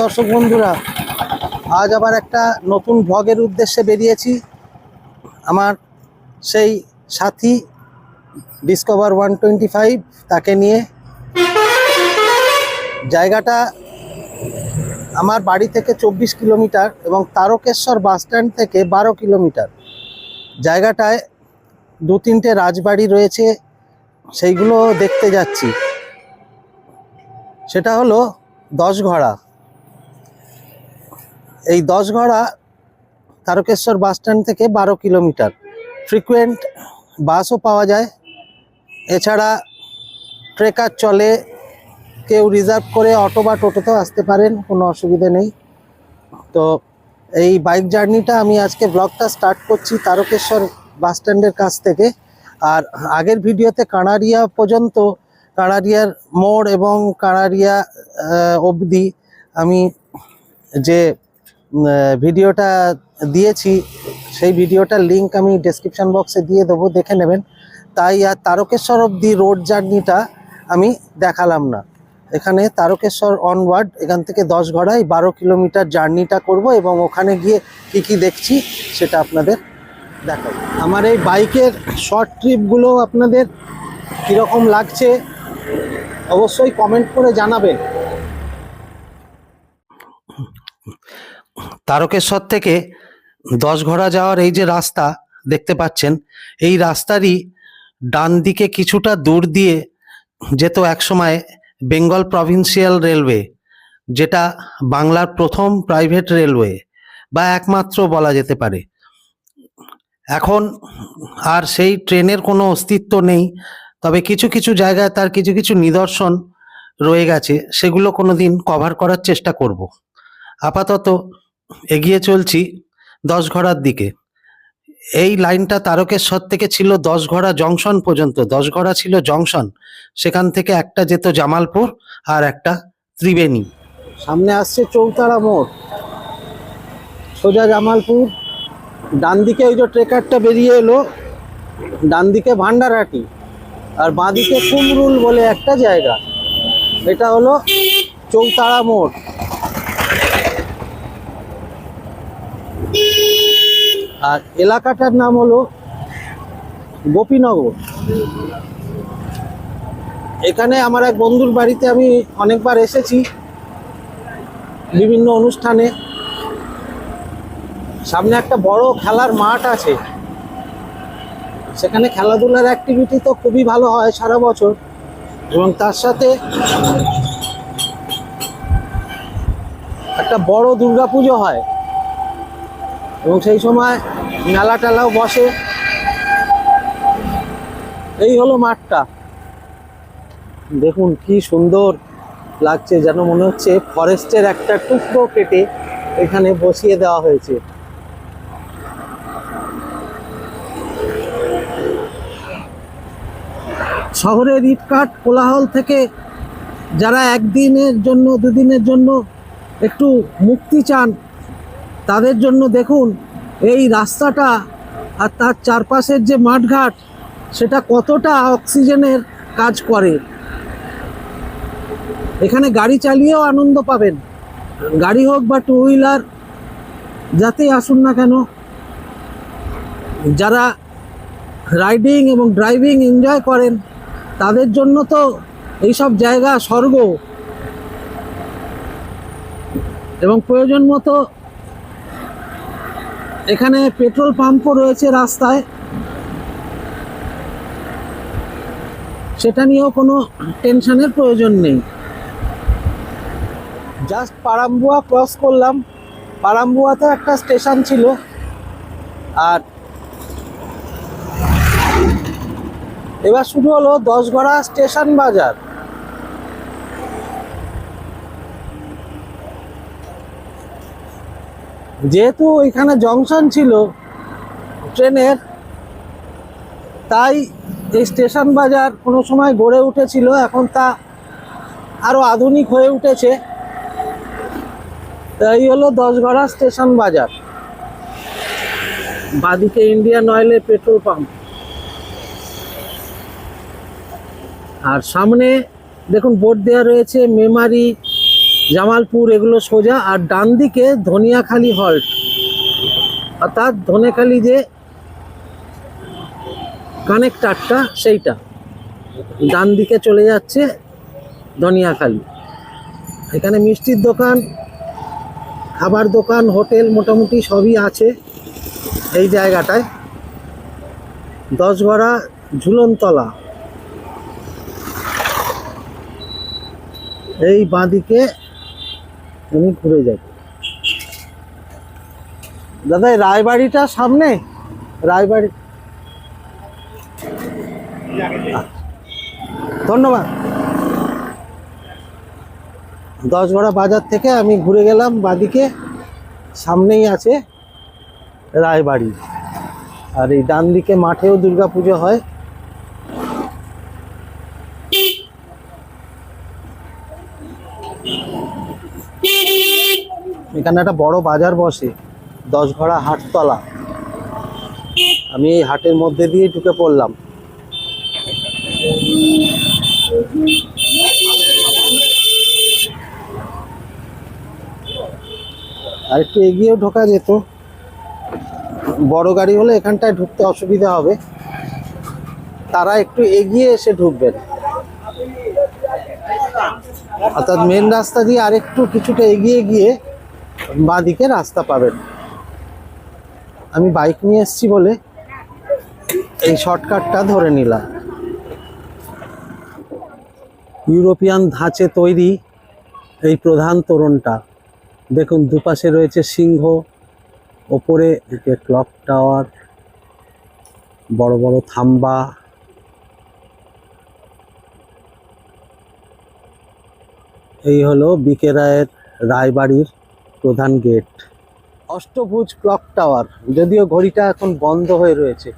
দর্শক বন্ধুরা, আজ আবার একটা নতুন ভ্লগের উদ্দেশ্যে বেরিয়েছি। আমার সেই সাথী ডিসকভার ওয়ান টোয়েন্টি ফাইভ তাকে নিয়ে। জায়গাটা আমার বাড়ি থেকে চব্বিশ কিলোমিটার এবং তারকেশ্বর বাস স্ট্যান্ড থেকে বারো কিলোমিটার। জায়গাটায় দু তিনটে রাজবাড়ি রয়েছে, সেইগুলো দেখতে যাচ্ছি। সেটা হলো দশঘড়া। এই দশঘড়া তারকেশ্বর বাস স্ট্যান্ড থেকে বারো কিলোমিটার। ফ্রিকুয়েন্ট বাসও পাওয়া যায়। এছাড়া ট্রেকার চলে, কেউ রিজার্ভ করে অটো বা টোটোতেও আসতে পারেন, কোনো অসুবিধে নেই। তো এই বাইক জার্নিটা আমি আজকে ব্লগটা স্টার্ট করছি তারকেশ্বর বাস স্ট্যান্ডের কাছ থেকে। আর আগের ভিডিওতে কানাড়িয়া পর্যন্ত কানাড়িয়ার মোড় এবং কানাড়িয়া অবধি আমি যে ভিডিওটা দিয়েছি, সেই ভিডিওটার লিঙ্ক আমি ডেসক্রিপশন বক্সে দিয়ে দেবো, দেখে নেবেন। তাই আর তারকেশ্বর অবধি রোড জার্নিটা আমি দেখালাম না। এখানে তারকেশ্বর অনওয়ার্ড এখান থেকে দশ ঘড়ায় বারো কিলোমিটার জার্নিটা করব এবং ওখানে গিয়ে কি কি দেখছি সেটা আপনাদের দেখাবো। আমার এই বাইকের শর্ট ট্রিপগুলো আপনাদের কীরকম লাগছে, অবশ্যই কমেন্ট করে জানাবেন। তারকেশ্বর থেকে দশ ঘোড়া যাওয়ার এই যে রাস্তা দেখতে পাচ্ছেন, এই রাস্তারই ডান দিকে কিছুটা দূর দিয়ে যেত একসময় বেঙ্গল প্রভিন্সিয়াল রেলওয়ে, যেটা বাংলার প্রথম প্রাইভেট রেলওয়ে বা একমাত্র বলা যেতে পারে। এখন আর সেই ট্রেনের কোনো অস্তিত্ব নেই, তবে কিছু কিছু জায়গায় তার কিছু কিছু নিদর্শন রয়ে গেছে, সেগুলো কোনো দিন কভার করার চেষ্টা করব। আপাতত এগিয়ে চলছি দশ ঘোড়ার দিকে। এই লাইনটা তারকেশ্বর থেকে ছিল দশ ঘোড়া জংশন পর্যন্ত। দশ ঘোড়া ছিল জংশন। সেখান থেকে একটা যেত জামালপুর আর একটা ত্রিবেণী। সামনে আসছে চৌতারা মোড়। সোজা জামালপুর। ডান দিকে ওই যে ট্রেকারটা বেরিয়ে এলো ডান দিকে ভান্ডারহাটি। আর বাঁদিকে কুমরুল বলে একটা জায়গা। এটা হলো চৌতারা মোড়। আর এলাকাটার নাম হলো গোপীনগর। এখানে আমার এক বন্ধুর বাড়িতে আমি অনেকবার এসেছি বিভিন্ন অনুষ্ঠানে। সামনে একটা বড় খেলার মাঠ আছে। সেখানে খেলাধুলার অ্যাক্টিভিটি তো খুবই ভালো হয় সারা বছর। এবং তার সাথে একটা বড় দুর্গাপুজো হয়। এবং সেই সময় মেলা টেলাও বসে। এই হলো মাঠটা। দেখুন কি সুন্দর লাগছে, যেন মনে হচ্ছে ফরেস্টের একটা টুকরো কেটে এখানে বসিয়ে দেওয়া হয়েছে। শহরের ইটকাট কোলাহল থেকে যারা একদিনের জন্য, দুদিনের জন্য একটু মুক্তি চান তাদের জন্য দেখুন, এই রাস্তাটা আর তার চারপাশের যে মাঠঘাট, সেটা কতটা অক্সিজেনের কাজ করে। এখানে গাড়ি চালিয়েও আনন্দ পাবেন। গাড়ি হোক বা টু হুইলার যাতেই আসুন না কেন, যারা রাইডিং এবং ড্রাইভিং এনজয় করেন, তাদের জন্য তো এইসব জায়গা স্বর্গ। এবং প্রয়োজন মতো এখানে পেট্রোল পাম্পও রয়েছে রাস্তায়। সেটা নিয়েও কোনো টেনশনের প্রয়োজন নেই। জাস্ট পারাম্বুয়া ক্রস করলাম। পারাম্বুয়াতে একটা স্টেশন ছিল। আর এবার শুরু হলো দশগড়া স্টেশন বাজার। যেহেতু এখানে জংশন ছিল ট্রেনের, তাই এই স্টেশন বাজার কোনো সময় গড়ে উঠেছিল, এখন তা আরও আধুনিক হয়ে উঠেছে। তাই হলো দশগড়া স্টেশন বাজার। বাদিকে ইন্ডিয়ান অয়েলের পেট্রোল পাম্প। আর সামনে দেখুন বোর্ড দেওয়া রয়েছে মেমারি জামালপুর, এগুলো সোজা। আর ডান দিকে ধনিয়াখালি হল্ট। অর্থাৎ ধনেখালি যে কানেক্টারটা, সেইটা। ডান দিকে চলে যাচ্ছে ধনিয়াখালি। এখানে মিষ্টির দোকান, খাবার দোকান, হোটেল মোটামুটি সবই আছে এই জায়গাটায়। দশগড়া ঝুলনতলা। এই বাঁদিকে আমি ঘুরে যাব। দাদা রায়বাড়িটা সামনে? রায়বাড়ি ধন্যবাদ। দশগড়া বাজার থেকে আমি ঘুরে গেলাম, বাদিকে। সামনেই আছে রায়বাড়ি। আর এই ডান দিকে মাঠেও দুর্গাপুজো হয়। এখানে একটা বড় বাজার বসে, দশ দশঘড়া হাটতলা। আমি এই হাটের মধ্যে দিয়ে ঢুকে পড়লাম। আর একটু এগিয়েও ঢোকা যেত। বড় গাড়ি হলে এখানটায় ঢুকতে অসুবিধা হবে। তারা একটু এগিয়ে এসে ঢুকবেন। অর্থাৎ মেন রাস্তা দিয়ে আরেকটু কিছুটা এগিয়ে গিয়ে বাঁদিকে রাস্তা পাবেন। আমি বাইক নিয়ে এসেছি বলে এই শর্টকাটটা ধরে নিলাম। ইউরোপিয়ান ধাঁচে তৈরি এই প্রধান তোরণটা। দেখুন, দুপাশে রয়েছে সিংহ, ওপরে এদিকে ক্লক টাওয়ার, বড় বড় থাম্বা। এই হলো বিকে রায়ের রায়বাড়ির প্রধান গেট। অষ্টভুজ ক্লক টাওয়ার, যদিও ঘড়িটা এখন বন্ধ হয়ে রয়েছে।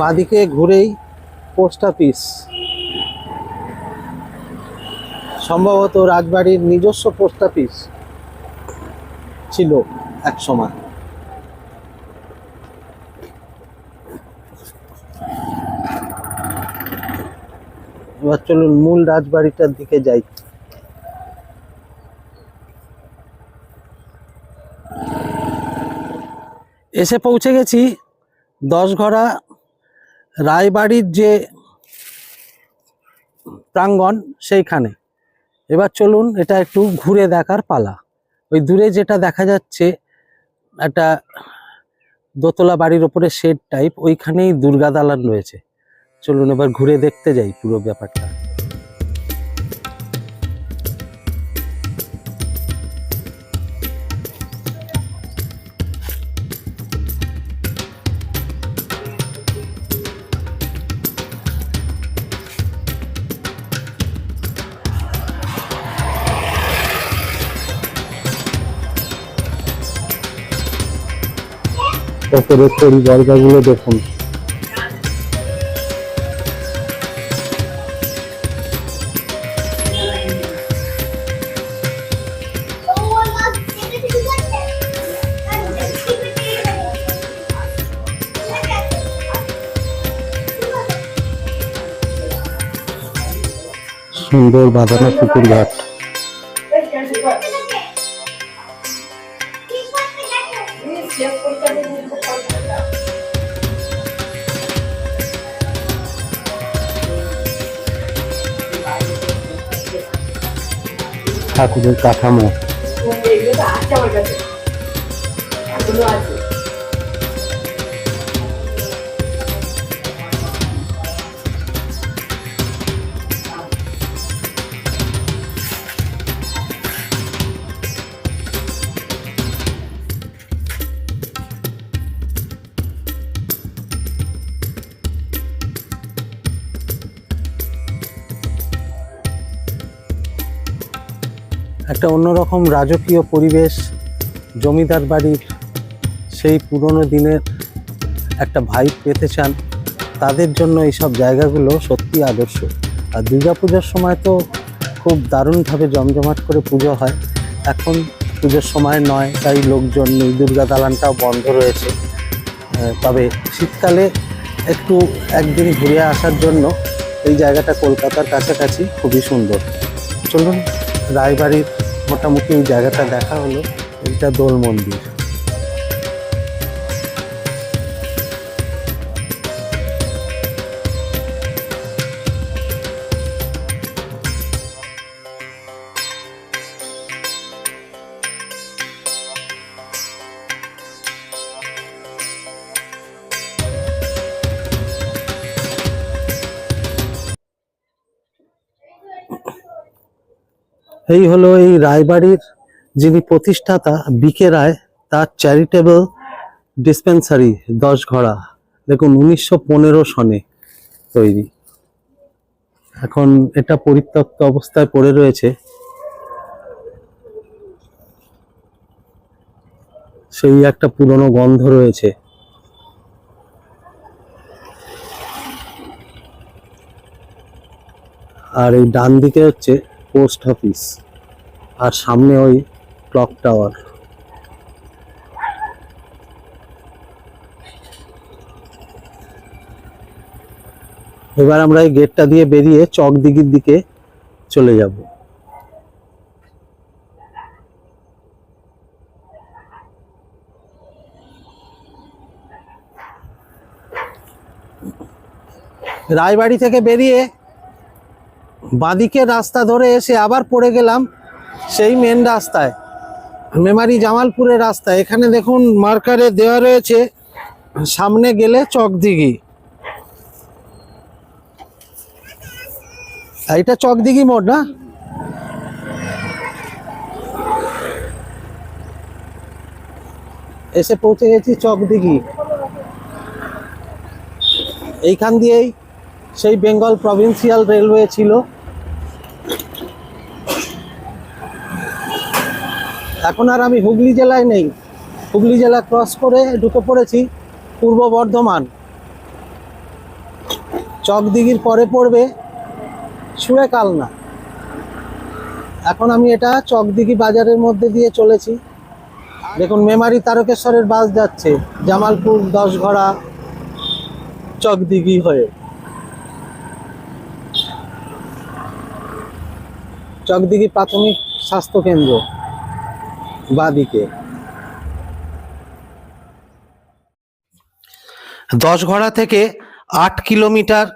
বাদিকে ঘুরেই পোস্ট অফিস। সম্ভবত রাজবাড়ির নিজস্ব পোস্ট অফিস ছিল এক সময়। এবার চলুন মূল রাজবাড়িটার দিকে যাই। এসে পৌঁছে গেছি দশঘরা রায়বাড়ির যে প্রাঙ্গণ সেইখানে। এবার চলুন এটা একটু ঘুরে দেখার পালা। ওই দূরে যেটা দেখা যাচ্ছে একটা দোতলা বাড়ির ওপরে শেড টাইপ ওইখানেই দুর্গা দালান রয়েছে। চলুন এবার ঘুরে দেখতে যাই পুরো ব্যাপারটা। ওপরে পরিবর্গাগুলো দেখুন। সুন্দর বাঁধানো পুকুর ঘাট। ঠাকুরের কাঠামো। একটা অন্যরকম রাজকীয় পরিবেশ, জমিদার বাড়ির সেই পুরনো দিনের একটা ভাইব পেতে চান, তাদের জন্য এইসব জায়গাগুলো সত্যি আদর্শ। আর দুর্গাপূজার সময় তো খুব দারুণভাবে জমজমাট করে পুজো হয়। এখন পুজোর সময় নয়, তাই লোকজন নেই দুর্গা দালানটাও বন্ধ রয়েছে। তবে শীতকালে একটু একদিন ঘুরে আসার জন্য এই জায়গাটা কলকাতার কাছাকাছি খুবই সুন্দর। চলুন রায়বাড়ির মোটামুটি এই জায়গাটা দেখা হলো। এইটা দোল মন্দির এই হলো এই রায়বাড়ির যিনি প্রতিষ্ঠাতা বিকে রায়, তার চ্যারিটেবল ডিসপেন্সারি দশ ঘড়া। দেখুন, উনিশশো পনেরো সনে তৈরি। এখন এটা পরিত্যক্ত অবস্থায় পড়ে রয়েছে। সেই একটা পুরনো গন্ধ রয়েছে। আর এই ডান দিকে হচ্ছে পোস্ট অফিস আর সামনে ওই ক্লক টাওয়ার। এবার আমরা এই গেটটা দিয়ে বেরিয়ে চক দিঘির দিকে চলে যাব। রায়বাড়ি থেকে বেরিয়ে বাঁদিকে রাস্তা ধরে এসে আবার পড়ে গেলাম সেই মেন রাস্তায়, মেমারি জামালপুরের রাস্তা এখানে দেখুন মার্কারে দেওয়া রয়েছে, সামনে গেলে চকদিঘি। এইটা চকদিঘি মোড় না? এসে পৌঁছে গেছি চকদিঘি। এইখান দিয়েই সেই বেঙ্গল প্রভিন্সিয়াল রেলওয়ে ছিল। এখন আর আমি হুগলি জেলায় নেই। হুগলি জেলা ক্রস করে ঢুকে পড়েছি পূর্ব বর্ধমান। চকদিঘির পরে পড়বে সুরেকালনা। এখন আমি এটা চকদিঘি বাজারের মধ্যে দিয়ে চলেছি। দেখুন, মেমারি তারকেশ্বরের বাস যাচ্ছে, জামালপুর, দশঘড়া, চকদিঘি হয়ে। চকদিঘি প্রাথমিক স্বাস্থ্য কেন্দ্র বাদিকে। দশঘড়া থেকে আট কিলোমিটার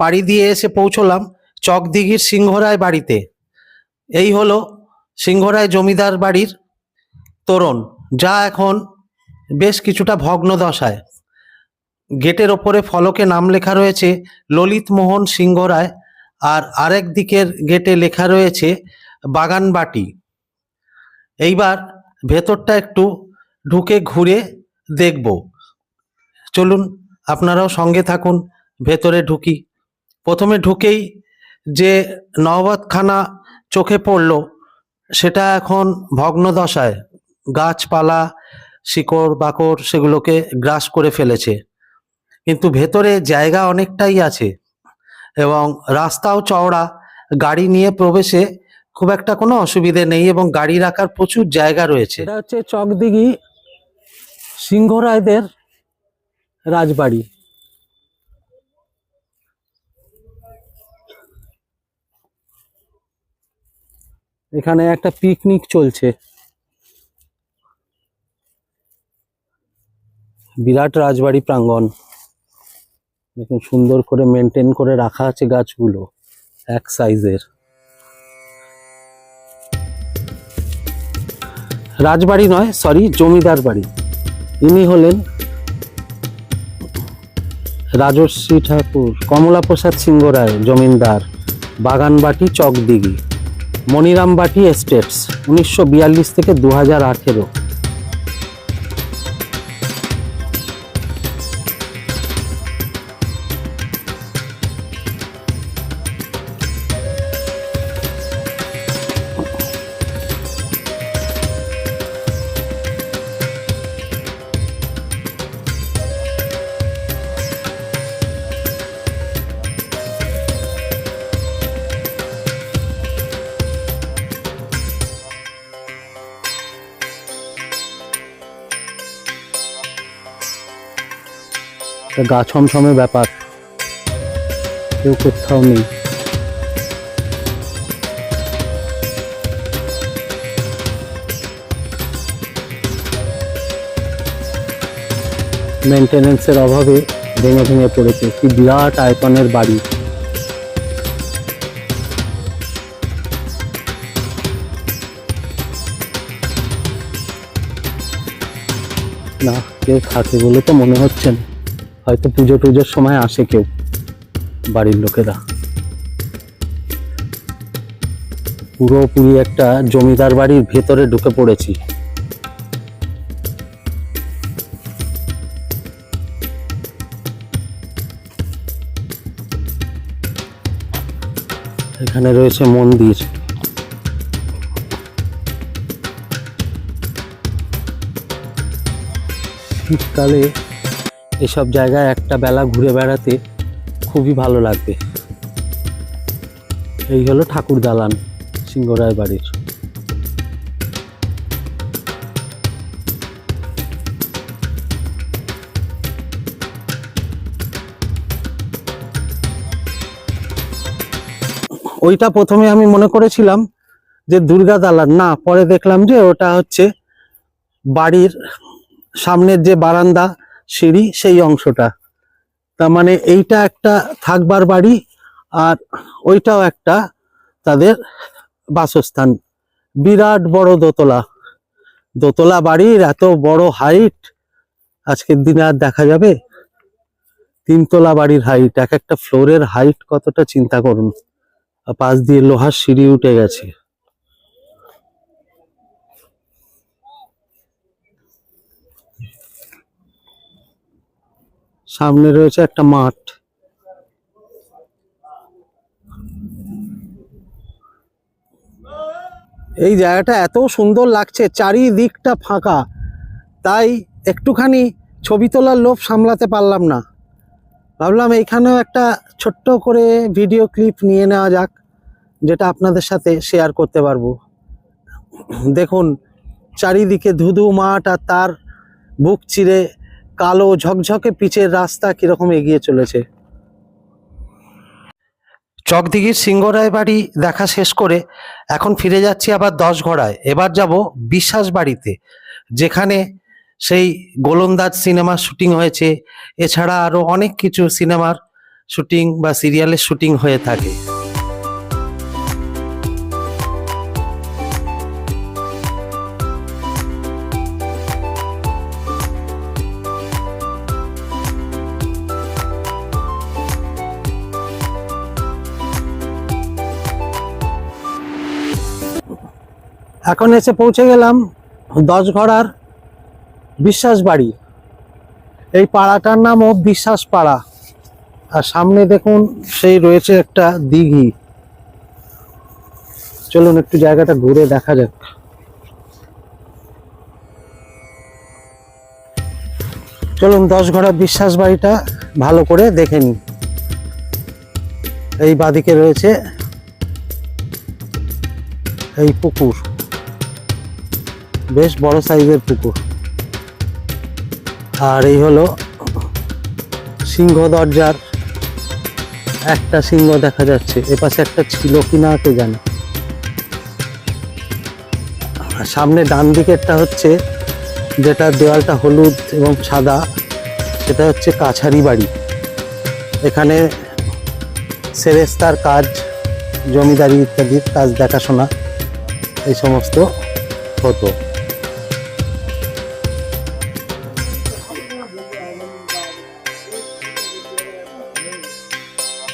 পাড়ি দিয়ে এসে পৌঁছলাম চকদিঘির সিংহরায় বাড়িতে। এই হলো সিংহরায় জমিদার বাড়ির তোরণ, যা এখন বেশ কিছুটা ভগ্ন দশায় গেটের ওপরে ফলকে নাম লেখা রয়েছে ললিত মোহন সিংহরায় আর আরেক দিকের গেটে লেখা রয়েছে বাগানবাটি এইবার ভেতরটা একটু ঢুকে ঘুরে দেখব। চলুন, আপনারাও সঙ্গে থাকুন, ভেতরে ঢুকি। প্রথমে ঢুকেই যে নওবাতখানা চোখে পড়ল, সেটা এখন ভগ্নদশায়। গাছপালা, শিকড়, বাকড়, সেগুলোকে গ্রাস করে ফেলেছে। কিন্তু ভেতরে জায়গা অনেকটাই আছে। এবং রাস্তাও চওড়া। গাড়ি নিয়ে প্রবেশে খুব একটা কোনো অসুবিধে নেই এবং গাড়ি রাখার প্রচুর জায়গা রয়েছে। এটা হচ্ছে চকদিঘি সিংহরায়দের রাজবাড়ি। এখানে একটা পিকনিক চলছে। বিরাট রাজবাড়ি প্রাঙ্গণ। দেখুন, সুন্দর করে মেনটেন করে রাখা আছে গাছগুলো, এক সাইজের রাজবাড়ি নয় সরি জমিদার বাড়ি। ইনি হলেন রাজশ্রী ঠাকুর কমলা প্রসাদ সিংহ রায়, জমিনদার, বাগানবাটি, চকদিঘি, মনিরামবাটি এস্টেটস উনিশশো বিয়াল্লিশ থেকে দু হাজার আঠেরো। গা ছমছমে ব্যাপার। কেউ কোথাও নেই। মেনটেনেন্সের অভাবে ভেঙে ভেঙে পড়েছে কি বিরাট আয়তনের বাড়ি। না, কেউ থাকে বলে তো মনে হচ্ছে না। হয়তো পুজো টুজোর সময় আসে কেউ বাড়ির লোকেরা। পুরোপুরি একটা জমিদার বাড়ির ভেতরে ঢুকে পড়েছি। এখানে রয়েছে মন্দির। শীতকালে এসব জায়গায় একটা বেলা ঘুরে বেড়াতে খুবই ভালো লাগবে। এই হলো ঠাকুর দালান, সিংহরায় বাড়ির। ওইটা প্রথমে আমি মনে করেছিলাম যে দুর্গা দালান। না, পরে দেখলাম যে ওটা হচ্ছে বাড়ির সামনের যে বারান্দা সিঁড়ি সেই অংশটা। তার মানে এইটা একটা থাকবার বাড়ি আর ওইটাও একটা তাদের বাসস্থান। বিরাট বড় দোতলা। দোতলা বাড়ির এত বড় হাইট আজকের দিনে আর দেখা যাবে? তিনতলা বাড়ির হাইট এক একটা ফ্লোরের হাইট কতটা চিন্তা করুন। পাশ দিয়ে লোহার সিঁড়ি উঠে গেছে। সামনে রয়েছে একটা মাঠ। এই জায়গাটা এত সুন্দর লাগছে, চারিদিকটা ফাঁকা। তাই একটুখানি ছবি তোলার লোভ সামলাতে পারলাম না। ভাবলাম এইখানেও একটা ছোট্ট করে ভিডিও ক্লিপ নিয়ে নেওয়া যাক, যেটা আপনাদের সাথে শেয়ার করতে পারব। দেখুন, চারিদিকে ধুধু মাঠ আর তার বুক চিরে কালো ঝকঝকে পিচের রাস্তা কীরকম এগিয়ে চলেছে। চকদিঘির সিংহরায় বাড়ি দেখা শেষ করে এখন ফিরে যাচ্ছি আবার দশ ঘড়ায়। এবার যাব বিশ্বাস বাড়িতে, যেখানে সেই গোলন্দাজ সিনেমার শুটিং হয়েছে। এছাড়া আরও অনেক কিছু সিনেমার শুটিং বা সিরিয়ালের শুটিং হয়ে থাকে। এখন এসে পৌঁছে গেলাম দশ ঘড়ার বিশ্বাস বাড়ি এই পাড়াটার নামও বিশ্বাস পাড়া আর সামনে দেখুন, সেই রয়েছে একটা দিঘি। চলুন একটু জায়গাটা ঘুরে দেখা যাক। চলুন দশ ঘড়া বিশ্বাস বাড়িটা ভালো করে দেখে নিন এই বাদিকে রয়েছে এই পুকুর। বেশ বড় সাইজের পুকুর। আর এই হলো সিংহ দরজার একটা সিংহ দেখা যাচ্ছে। এপাশে একটা ছিল কিনা কে জানে। সামনে ডান দিকেরটা হচ্ছে যেটা দেওয়ালটা হলুদ এবং সাদা, সেটা হচ্ছে কাছারি বাড়ি। এখানে সেরেস্তার কাজ, জমিদারি ইত্যাদির কাজ দেখাশোনা, এই সমস্ত হতো।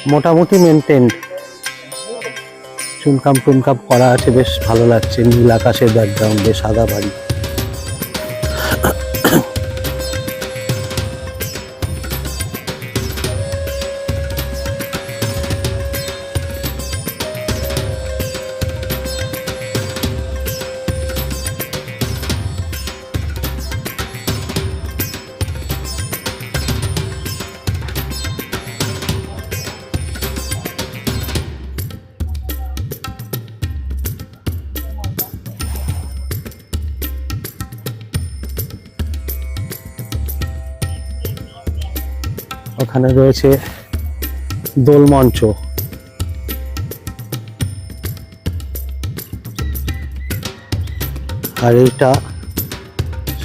মোটামুটি চুনকাম টুনকাম করা আছে বেশ ভালো লাগছে। নীল আকাশের ব্যাকগ্রাউন্ডে সাদা বাড়ি। ওখানে রয়েছে দোলমঞ্চ। আর এটা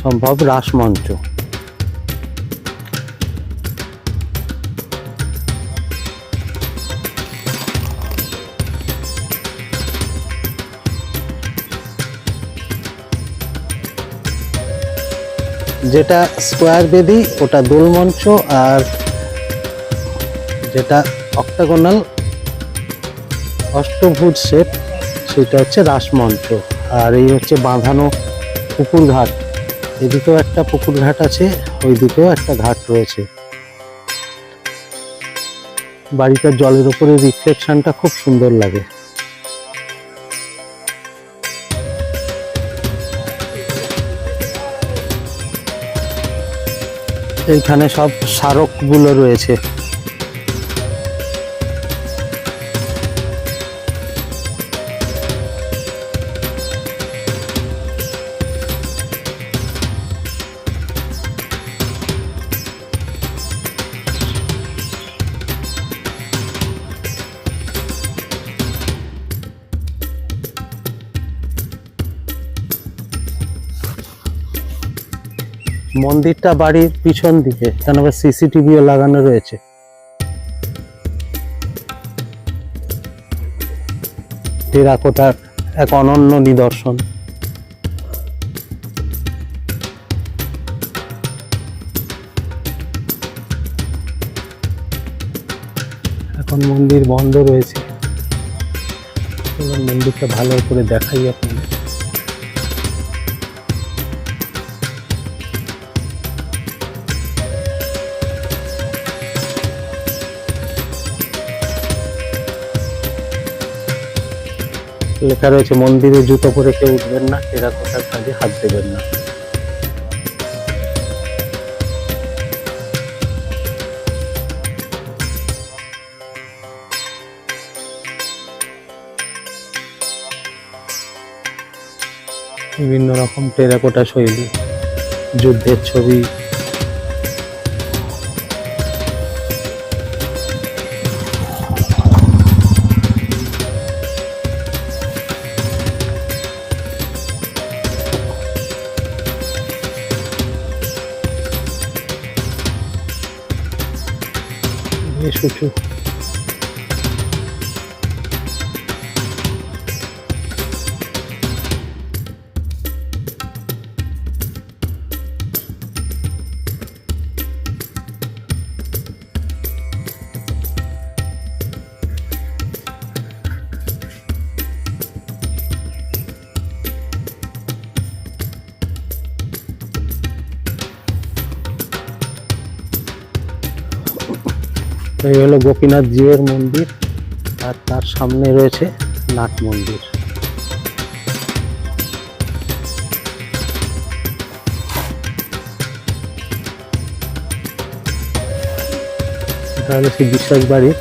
সম্ভব রাসমঞ্চ। যেটা স্কোয়ার বেদি ওটা দোলমঞ্চ আর যেটা অক্টাগোনাল অষ্টভুজ শেপ সেটা হচ্ছে রাসমঞ্চ আর এই হচ্ছে বাঁধানো পুকুর ঘাট এদিকেও একটা পুকুর ঘাট আছে, ওইদিকেও একটা ঘাট রয়েছে। বাড়িটার জলের উপরে রিফ্লেকশনটা খুব সুন্দর লাগে। এইখানে সব স্মারকগুলো রয়েছে। মন্দিরটা বাড়ির পিছন দিকে কেন সিসিটিভিও লাগানো রয়েছে। টেরাকোটার এক অনন্য নিদর্শন। এখন মন্দির বন্ধ রয়েছে। মন্দিরটা ভালো করে দেখাই। আপনাদের লেখা রয়েছে, মন্দিরে জুতো পরে কেউ উঠবেন না টেরাকোটার কাজে হাত দেবেন না। বিভিন্ন রকম টেরাকোটা শৈলী, যুদ্ধের ছবি বেশ উঁচু এই হলো গোপীনাথ জিউর মন্দির আর তার সামনে রয়েছে নাট মন্দির। এটা হলো সেই বিশ্বাস বাড়ির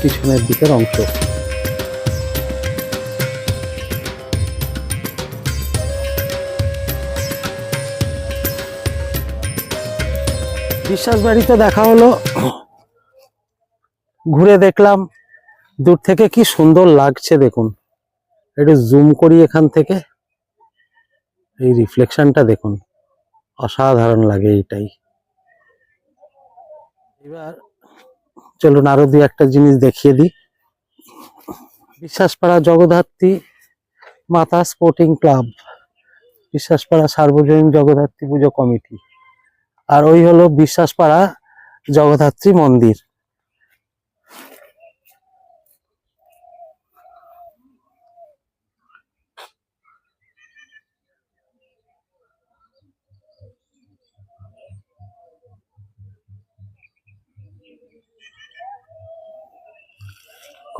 পিছনের দিকের অংশ। বিশ্বাস বাড়িতে দেখা হলো ঘুরে দেখলাম, দূর থেকে কি সুন্দর লাগছে দেখুন। একটু জুম করি এখান থেকে। এই রিফ্লেকশনটা দেখুন, অসাধারণ লাগে এইটাই। এবার চলুন আরও দু একটা জিনিস দেখিয়ে দিই। বিশ্বাসপাড়া জগদ্ধাত্রী মাতা স্পোর্টিং ক্লাব বিশ্বাসপাড়া সার্বজনীন জগদ্ধাত্রী পুজো কমিটি। আর ওই হলো বিশ্বাসপাড়া জগদ্ধাত্রী মন্দির।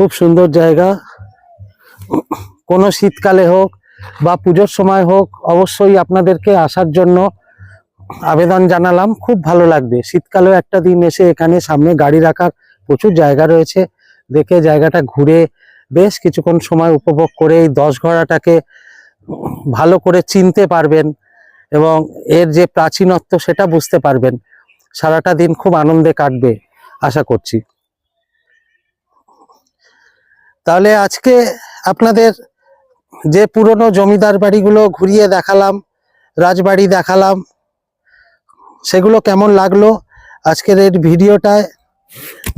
খুব সুন্দর জায়গা। কোনো শীতকালে হোক বা পুজোর সময় হোক, অবশ্যই আপনাদেরকে আসার জন্য আবেদন জানালাম। খুব ভালো লাগবে। শীতকালেও একটা দিন এসে এখানে সামনে গাড়ি রাখার প্রচুর জায়গা রয়েছে। দেখে জায়গাটা ঘুরে বেশ কিছুক্ষণ সময় উপভোগ করে এই দশ ঘোড়াটাকে ভালো করে চিনতে পারবেন এবং এর যে প্রাচীনত্ব সেটা বুঝতে পারবেন। সারাটা দিন খুব আনন্দে কাটবে, আশা করছি। তাহলে আজকে আপনাদের যে পুরনো জমিদার বাড়িগুলো ঘুরিয়ে দেখালাম, রাজবাড়ি দেখালাম, সেগুলো কেমন লাগল আজকের এই ভিডিওটায়?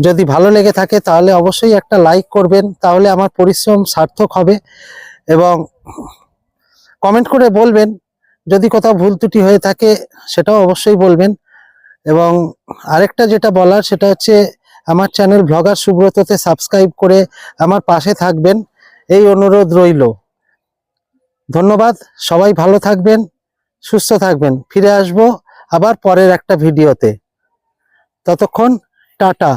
যদি ভালো লেগে থাকে তাহলে অবশ্যই একটা লাইক করবেন, তাহলে আমার পরিশ্রম সার্থক হবে এবং কমেন্ট করে বলবেন, যদি কোথাও ভুল ত্রুটি হয়ে থাকে সেটাও অবশ্যই বলবেন। এবং আরেকটা যেটা বলার সেটা হচ্ছে আমার চ্যানেল ভ্লগার সুব্রততে সাবস্ক্রাইব করে আমার পাশে থাকবেন। এই অনুরোধ রইল। ধন্যবাদ। সবাই ভালো থাকবেন, সুস্থ থাকবেন। ফিরে আসব আবার পরের একটা ভিডিওতে। ততক্ষণ টাটা।